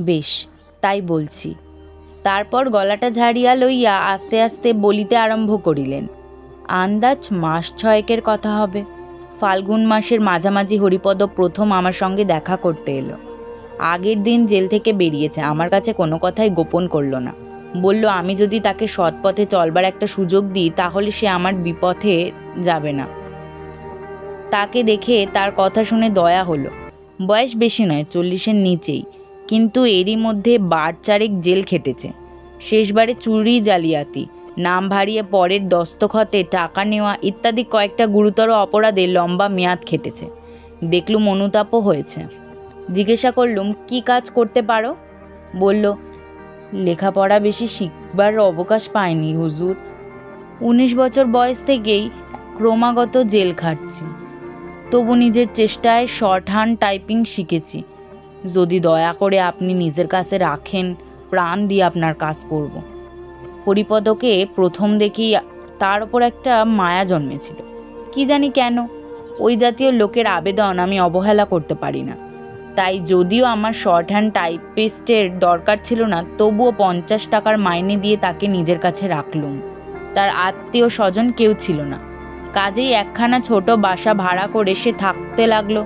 বেশ, তাই বলছি। তারপর গলাটা ঝাড়িয়া লইয়া আস্তে আস্তে বলিতে আরম্ভ করিলেন, আন্দাজ মাস ছয়েকের কথা হবে। ফাল্গুন মাসের মাঝামাঝি হরিপদ প্রথম আমার সঙ্গে দেখা করতে এলো। আগের দিন জেল থেকে বেরিয়েছে, আমার কাছে কোনো কথাই গোপন করল না। বলল, আমি যদি তাকে সৎ পথে চলবার একটা সুযোগ দিই, তাহলে সে আমার বিপথে যাবে না। তাকে দেখে তার কথা শুনে দয়া হলো। বয়স বেশি নয়, চল্লিশের নিচেই। কিন্তু এরই মধ্যে বার চারেক জেল খেটেছে। শেষবারে চুরি, জালিয়াতি, নাম ভারিয়ে পরের দস্তখতে টাকা নেওয়া ইত্যাদি কয়েকটা গুরুতর অপরাধে লম্বা মেয়াদ খেটেছে। দেখলুম অনুতাপও হয়েছে। জিজ্ঞাসা করলুম, কি কাজ করতে পারো? বলল, লেখাপড়া বেশি শিখবার অবকাশ পায়নি হুজুর। উনিশ বছর বয়স থেকেই ক্রমাগত জেল খাটছি। তবু নিজের চেষ্টায় শর্ট হ্যান্ড টাইপিং শিখেছি। যদি দয়া করে আপনি নিজের কাছে রাখেন, প্রাণ দিয়ে আপনার কাজ করব। হরিপদকে প্রথম দেখেই তার ওপর একটা মায়া জন্মেছিল। কি জানি কেন, ওই জাতীয় লোকের আবেদন আমি অবহেলা করতে পারি না। তাই যদিও আমার শর্ট হ্যান্ড টাইপিস্টের দরকার ছিল না, তবুও পঞ্চাশ টাকার মাইনে দিয়ে তাকে নিজের কাছে রাখলুম। তার আত্মীয় স্বজন কেউ ছিল না। কাজেই একখানা ছোট বাসা ভাড়া করে সে থাকতে লাগল।